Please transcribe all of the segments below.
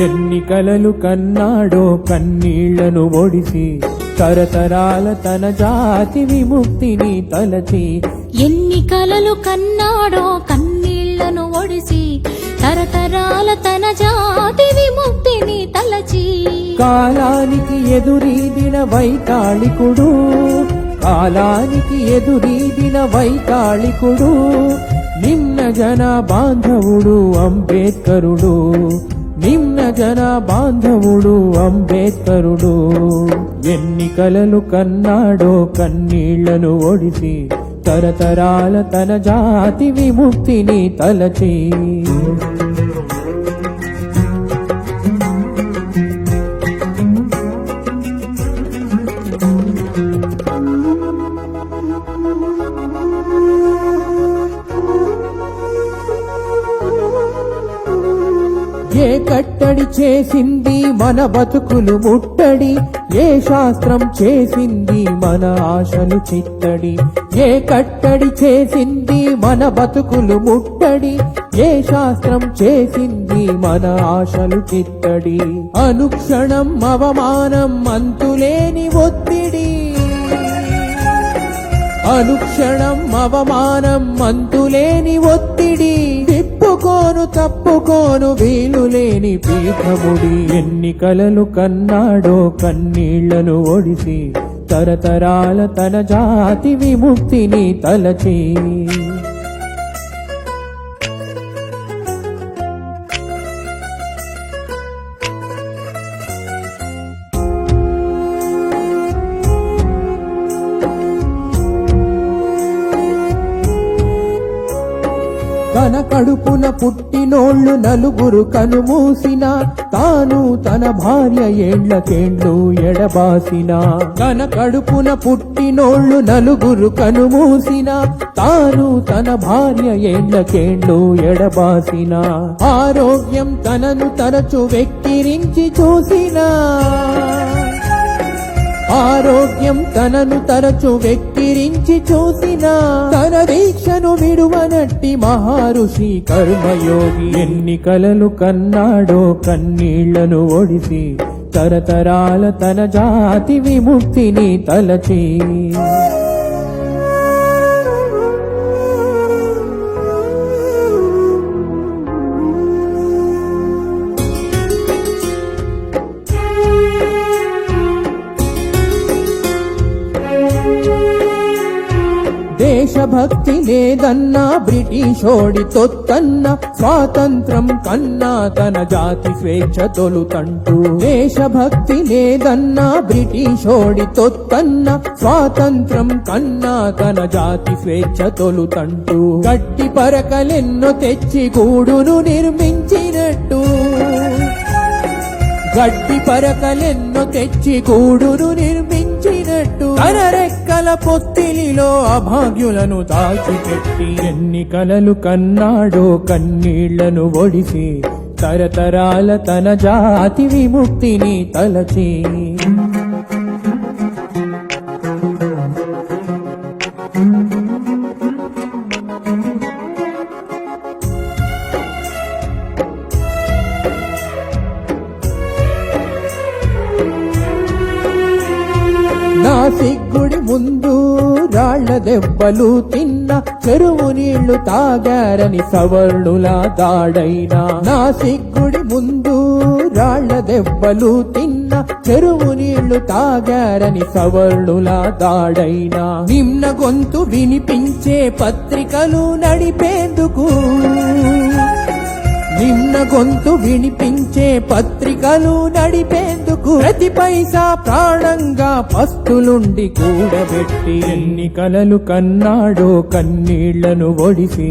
ఎన్ని కలలు కన్నాడో కన్నీళ్ళను ఒడిసి తరతరాల తన జాతి విముక్తిని తలచి. ఎన్ని కలలు కన్నాడో కన్నీళ్ళను ఒడిసి తరతరాల తన జాతి విముక్తిని తలచి. కాలానికి ఎదురీదిన వైతాళికుడు కాలానికి ఎదురీదిన వైతాళికుడు నిమ్న జన బాంధవుడు అంబేద్కరుడు నిమ్న జన బాంధవుడు అంబేద్కరుడు. ఎన్ని కలలు కన్నాడో కన్నీళ్ళను ఒడిసి తరతరాల తన జాతి విముక్తిని తలచి. ఏ కట్టడి చేసింది మన బతుకులు ముట్టడి ఏ శాస్త్రం చేసింది మన ఆశలు చిత్తడి ఏ కట్టడి చేసింది మన బతుకులు ముట్టడి ఏ శాస్త్రం చేసింది మన ఆశలు చిత్తడి. అనుక్షణం అవమానం అంతులేని ఒత్తిడి. అనుక్షణం అవమానం మంతులేని ఒత్తిడి. తాను తప్పుకోను వీలు లేని పీఠముడి. ఎన్ని కలలు కన్నాడో కన్నీళ్ళను ఒడిసి తరతరాల తన జాతి విముక్తిని తలచి. తన కడుపున పుట్టినోళ్ళు నలుగురు కనుమూసిన తాను తన భార్య ఏండ్లకేండ్లు ఎడబాసిన. తన కడుపున పుట్టినోళ్ళు నలుగురు కనుమూసిన తాను తన భార్య ఏండ్లకేండ్లు ఎడబాసిన. ఆరోగ్యం తనను తరచు వెక్కిరించి చూసినా. ఆరోగ్యం తనను తరచు వెక్కిరించి చూసిన తన దీక్షను విడువనట్టి మహారుషి కర్మయోగి ఎన్ని కలలు కన్నాడో కన్నీళ్ళను ఒడిసి తరతరాల తన జాతి విముక్తిని తలచి దేశభక్తి లేదన్నా బ్రిటిషోడి తొత్తన్న స్వాతంత్రం కన్నా తన జాతి స్వేచ్ఛ తొలుతంటూ. దేశభక్తి లేదన్నా బ్రిటిషోడి తొత్తన్న స్వాతంత్రం కన్నా తన జాతి స్వేచ్ఛ తొలుతంటూ. గట్టి పరకలెన్నో తెచ్చి గూడును నిర్మించినట్టు. గట్టి పరకలెన్నో తెచ్చి గూడును నిర్మించినట్టు. తన రెక్కల పొత్తిలిలో అభాగ్యులను దాచిపెట్టి ఎన్ని కలలు కన్నాడో కన్నీళ్ళను ఒడిసి తరతరాల తన జాతి విముక్తిని తలచి. నా సిగ్గుడి ముందు రాళ్ళ దెబ్బలు తిన్న చెరువు నీళ్ళు తాగారని సవర్ణుల దాడైనా. నా సిగ్గుడి ముందు రాళ్ళ దెబ్బలు తిన్న చెరువు నీళ్ళు తాగారని సవర్ణుల దాడైనా. నిమ్న గొంతు వినిపించే పత్రికలు నడిపేందుకు నిన్న గొంతు వినిపించే పత్రికలు నడిపేందుకు ప్రతి పైసా ప్రాణంగా పస్తులుండి కూడబెట్టి ఎన్ని కలలు కన్నాడో కన్నీళ్ళను ఒడిసి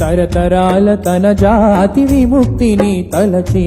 తరతరాల తన జాతి విముక్తిని తలచి